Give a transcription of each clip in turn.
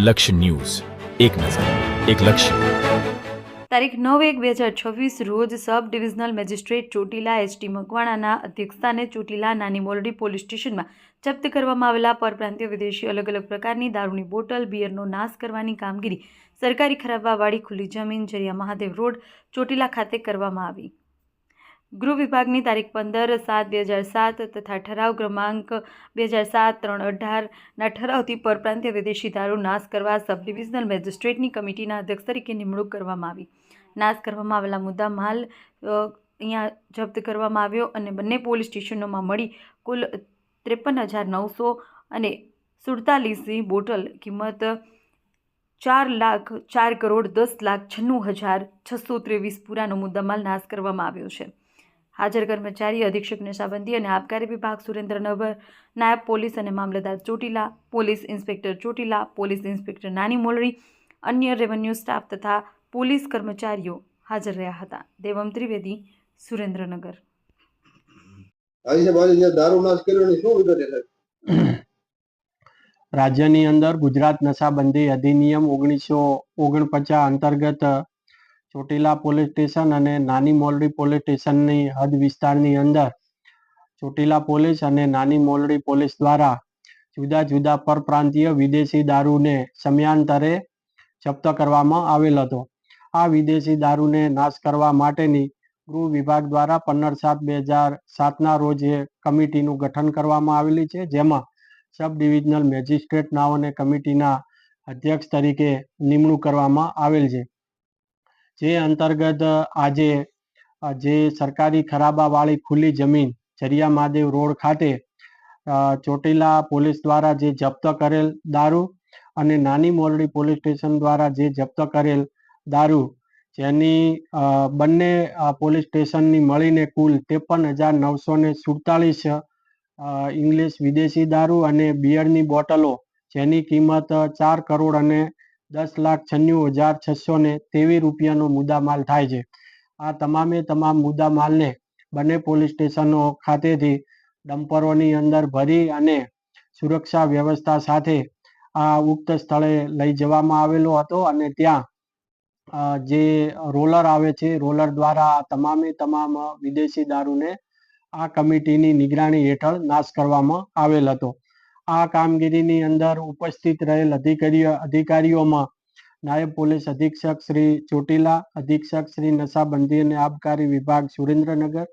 લક્ષ્ય ન્યૂઝ. એક નજર, એક લક્ષ્ય. તારીખ નવ એક બે હજાર છવ્વીસ રોજ sub divisional magistrate Chotila S મકવાણાના અધ્યક્ષસ્થાને ચોટીલા નાની મોરડી પોલીસ સ્ટેશનમાં જપ્ત કરવામાં આવેલા પરપ્રાંતીય વિદેશી અલગ અલગ પ્રકારની દારૂની બોટલ, બિયરનો નાશ કરવાની કામગીરી સરકારી ખરાબાવાળી ખુલ્લી જમીન, જરિયા મહાદેવ રોડ ચોટીલા ખાતે કરવામાં આવી. ગૃહ વિભાગની તારીખ પંદર સાત બે હજાર સાત તથા ઠરાવ ક્રમાંક બે હજાર સાત ત્રણ અઢારના ઠરાવથી પરપ્રાંતીય વિદેશી દારૂ નાશ કરવા સબ ડિવિઝનલ મેજિસ્ટ્રેટની કમિટીના અધ્યક્ષ તરીકે નિમણૂક કરવામાં આવી. નાશ કરવામાં આવેલા મુદ્દા માલ અહીંયા જપ્ત કરવામાં આવ્યો અને બંને પોલીસ સ્ટેશનોમાં મળી કુલ ત્રેપન હજાર નવસો અને સુડતાલીસની બોટલ કિંમત ચાર લાખ, ચાર કરોડ દસ લાખ છન્નું હજાર છસો ત્રેવીસ પૂરાનો મુદ્દામાલ નાશ કરવામાં આવ્યો છે. હાજર કર્મચારી અધિક્ષક નશાબંધી અને આબકારી વિભાગ સુરેન્દ્રનગર નાયબ પોલીસ અને મામલતદાર Chotila police inspector Chotila police inspector Nani Molri અન્ય રેવન્યુ સ્ટાફ તથા પોલીસ કર્મચારીઓ હાજર રહ્યા હતા. દેવમ ત્રિવેદી સુરેન્દ્રનગર. રાજ્યની અંદર ગુજરાત નશાબંધી અધિનિયમ ઓગણીસો ઓગણપચાસ અંતર્ગત ચોટીલા પોલીસ સ્ટેશન અને નાની મોલડી પોલીસ સ્ટેશનની હદ વિસ્તારની અંદર ચોટીલા પોલીસ અને નાની મોલડી પોલીસ દ્વારા જુદા જુદા પરપ્રાંતીય વિદેશી દારૂને સમયાંતરે જપ્ત કરવામાં આવેલ હતો. આ વિદેશી દારૂને નાશ કરવા માટેની ગૃહ વિભાગ દ્વારા પંદર સાત બે હજાર સાતના રોજ કમિટીનું ગઠન કરવામાં આવેલી છે, જેમાં સબ ડિવિઝનલ મેજિસ્ટ્રેટ નાઓને કમિટીના અધ્યક્ષ તરીકે નિમણૂક કરવામાં આવેલ છે. જે અંતર્ગત આજે જે સરકારી ખરાબાવાળી ખુલ્લી જમીન જરિયા મહાદેવ રોડ ખાતે ચોટીલા પોલીસ દ્વારા જે જપ્ત કરેલ દારૂ અને નાની મોરડી પોલીસ સ્ટેશન દ્વારા જે જપ્ત કરેલ દારૂ, જેની બંને પોલીસ સ્ટેશનની મળીને કુલ ત્રેપન હજાર નવસો ને સુડતાલીસ ઇંગ્લિશ વિદેશી દારૂ અને બિયરની બોટલો જેની કિંમત ચાર કરોડ અને દસ લાખ છન્નું હજાર છસો ને તેવીસ રૂપિયાનો મુદ્દામાલ થાય છે. આ તમામે તમામ મુદ્દામાલને બંને પોલીસ સ્ટેશનો ખાતેથી ડમ્પરોની અંદર ભરી અને સુરક્ષા વ્યવસ્થા સાથે આ ઉક્ત સ્થળે લઈ જવામાં આવેલો હતો અને ત્યાં જે રોલર આવે છે, રોલર દ્વારા તમામે તમામ વિદેશી દારૂને આ કમિટીની નિગરાણી હેઠળ નાશ કરવામાં આવેલ હતો. આ કામગીરીની અંદર ઉપસ્થિત રહેલ અધિકારીઓ, અધિકારીઓમાં નાયબ પોલીસ અધિક્ષક શ્રી ચોટીલા, અધિક્ષક શ્રી નશાબંધી અને આબકારી વિભાગ સુરેન્દ્રનગર,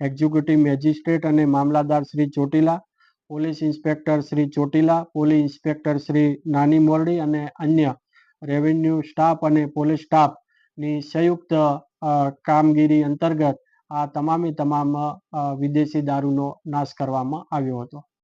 એક્ઝિક્યુટિવ મેજિસ્ટ્રેટ અને મામલાદાર Shri Chotila, police inspector Shri Chotila, police inspector Shri Nani Mordi અને અન્ય રેવન્યુ સ્ટાફ અને પોલીસ સ્ટાફની સંયુક્ત કામગીરી અંતર્ગત આ તમામે તમામ વિદેશી દારૂનો નાશ કરવામાં આવ્યો હતો.